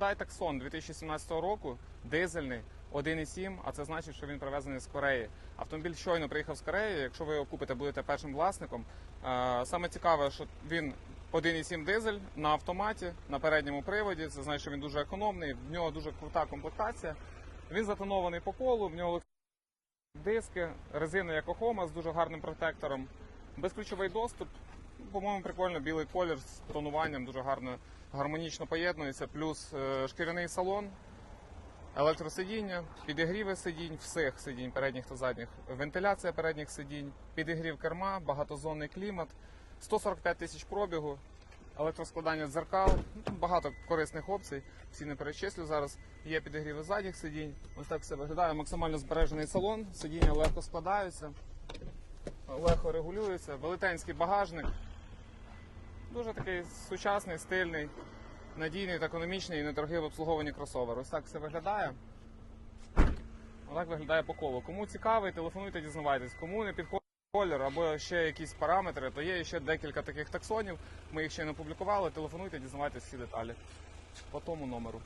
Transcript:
Hyundai Tucson 2017 року, дизельний, 1,7, а це значить, що він привезений з Кореї. Автомобіль щойно приїхав з Кореї. Якщо ви його купите, будете першим власником. Е, Саме цікаве, що він 1,7 дизель на автоматі, на передньому приводі. Це значить, що він дуже економний, в нього дуже крута комплектація. Він затонований по колу, в нього диски, резина як Охома з дуже гарним протектором, безключовий доступ. По-моєму, прикольно, білий колір з тонуванням дуже гарно, гармонічно поєднується. Плюс е, шкіряний салон, електросидіння, підігріви сидінь, всіх сидінь, передніх та задніх, вентиляція передніх сидінь, підігрів керма, багатозонний клімат, 145 тисяч пробігу, електроскладання дзеркал, багато корисних опцій. Всі не перечислю зараз. Є підігріви задніх сидінь. Ось так все виглядає. Максимально збережений салон. Сидіння легко складаються, легко регулюються. Велетенський багажник. Дуже такий сучасний, стильний, надійний та економічний і недорогий в обслуговуванні кросовер. Ось так все виглядає. Отак виглядає по колу. Кому цікавий, телефонуйте, дізнавайтесь. Кому не підходить колір або ще якісь параметри, то є ще декілька таких таксонів. Ми їх ще не опублікували. Телефонуйте, дізнавайтесь всі деталі по тому номеру.